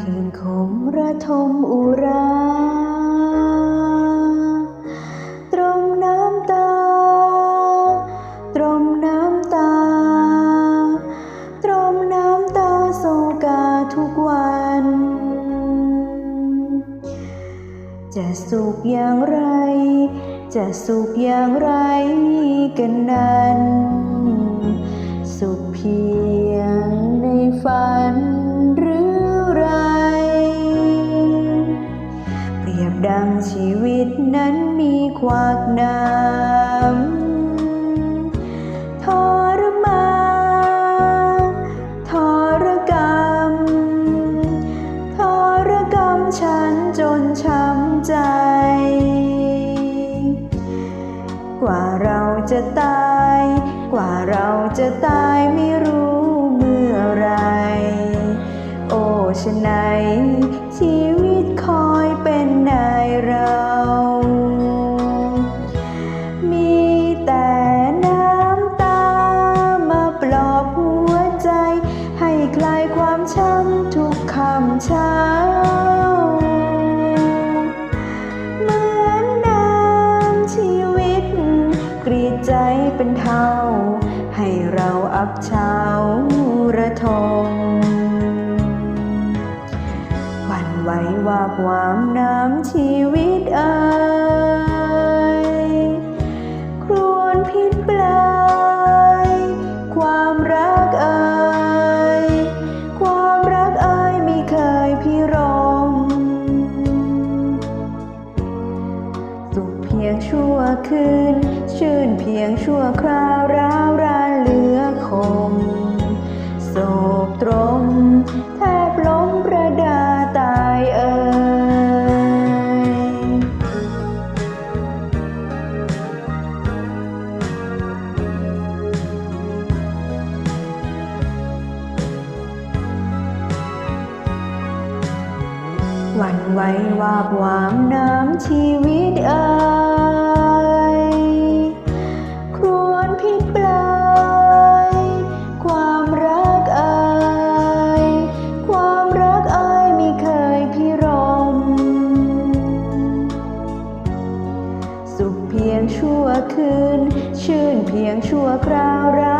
คืนคมระทมอุรา ตรมน้ำตา ตรมน้ำตา ตรมน้ำตาโศกาทุกวัน จะสุขอย่างไร จะสุขอย่างไรกันนั้น ชีวิตนั้นมีขวากน้ำทรมานทรกรรมทรกรรมฉันจนช้ำใจ กว่าเราจะตาย กว่าเราจะตาย เหมือนน้ำชีวิต กรีดใจเป็นเท่าให้เราอับเฉาระทมหวั่นไหววาบหวามน้ำชีวิตเอ่ยครวนพิษปลายความรักเอ่ย คืน ชื่นเพียงชั่วคราวร้าวรานเหลือคมโศกตรมแทบล้มประดาตายเอ่ยหวั่นไหววาบหวามน้ำชีวิต คืน ชื่นเพียงชั่วคราวรา